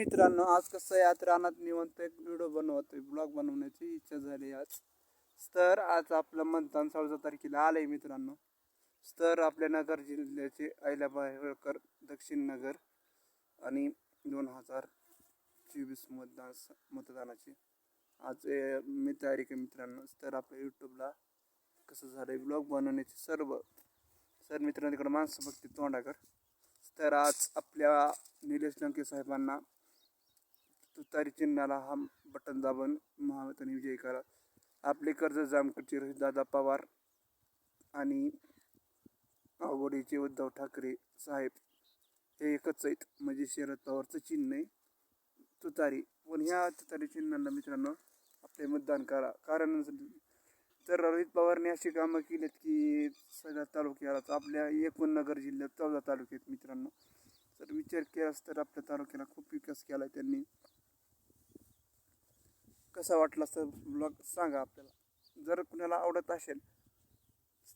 मित्रांनो आज कसं आहे? आज रानात निवंत एक व्हिडिओ बनवतोय ब्लॉग बनवण्याची इच्छा झाली आज. तर आज आपलं मतदान चौदा तारखेला आलंय मित्रांनो. तर आपल्या नगर जिल्ह्याचे अहिल्याबायळकर दक्षिण नगर आणि दोन हजार चोवीस मतदान मतदानाची. आज मी तयारी केली मित्रांनो. तर आपल्या यूट्यूबला कसं झालंय ब्लॉग बनवण्याची सर्व. सर मित्रांनो तिकडं माणसं बघते तोंडाकर तर आज आपल्या निलेश लंके साहेबांना तुतारी चिन्हाला हा बटन दाबून महामताने विजयी करा. आपले कर्ज जामकडचे रोहितदादा पवार आणि आवडीचे उद्धव ठाकरे साहेब. हे एकच आहेत. म्हणजे शरद पवारचं चिन्ह आहे. तुतारी. पण ह्या तुतारी चिन्हाला मित्रांनो आपले मतदान करा. कारण तर रोहित पवारने अशी कामं केलीत की सगळ्या तालुक्याला आपल्या एकूण नगर जिल्ह्यात चौदा तालुक्यात मित्रांनो. तर विचार केलास तर आपल्या तालुक्याला खूप विकास केला आहे त्यांनी. कसा वाटला असं ब्लॉग सांगा आपल्याला. जर कुणाला आवडत असेल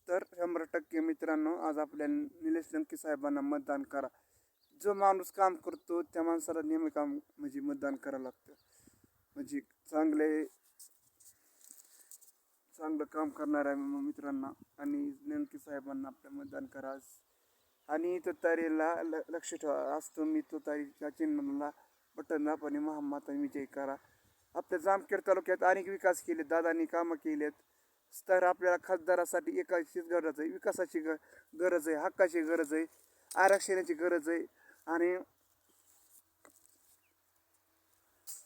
तर शंभर टक्के मित्रांनो आज आपल्या निलेश लंकी साहेबांना मतदान करा. जो माणूस काम करतो त्या माणसाला नेहमी काम म्हणजे मतदान करावं लागतं. म्हणजे चांगले चांगलं काम करणाऱ्या मित्रांना आणि नेमकी साहेबांना आपलं मतदान करा. आणि तुतारीला ल लक्ष ठेवा. असतो मी तो तारीच्या चिन्हाला बटन दाब आणि महामाता विजय करा. आपल्या जामखेड तालुक्यात अनेक विकास केले दादांनी कामं केलेत. तर आपल्याला खासदारासाठी एकाचीच गरज आहे. विकासाची ग गरज आहे हक्काची गरज आहे आरक्षणाची गरज आहे आणि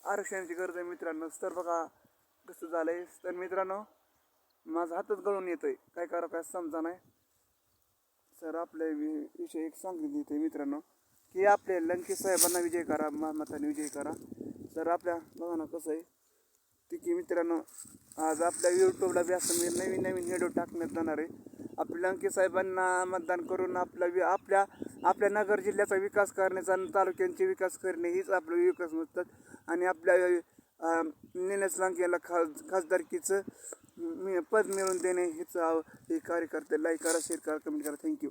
आरक्षणाची गरज आहे मित्रांनो. तर बघा कसं झालं आहे तर मित्रांनो माझा हातच गळून येतोय. काय करा काय समजा नाही. सर आपल्या विषय विषयी एक सांगितलं मित्रांनो की आपले लंके साहेबांना विजय करा मताने विजय करा. तर आपल्या बघा ना कसं आहे. ती की मित्रांनो आज आपल्या यूट्यूबला बी असं मी नवीन नवीन व्हिडिओ टाकण्यात जाणार आहे. आपल्या लंके साहेबांना मतदान करून आपला वि आपल्या आपल्या नगर जिल्ह्याचा विकास करण्याचा आणि तालुक्यांचे विकास करणे हीच आपलं विकास नसतात आणि आपल्या अं, निलेश लंकेला खास खासदारकीचं मी पद मिळवून देणे हेच हे कार्यकर्ते लाईक करा शेअर करा कमेंट करा. थँक्यू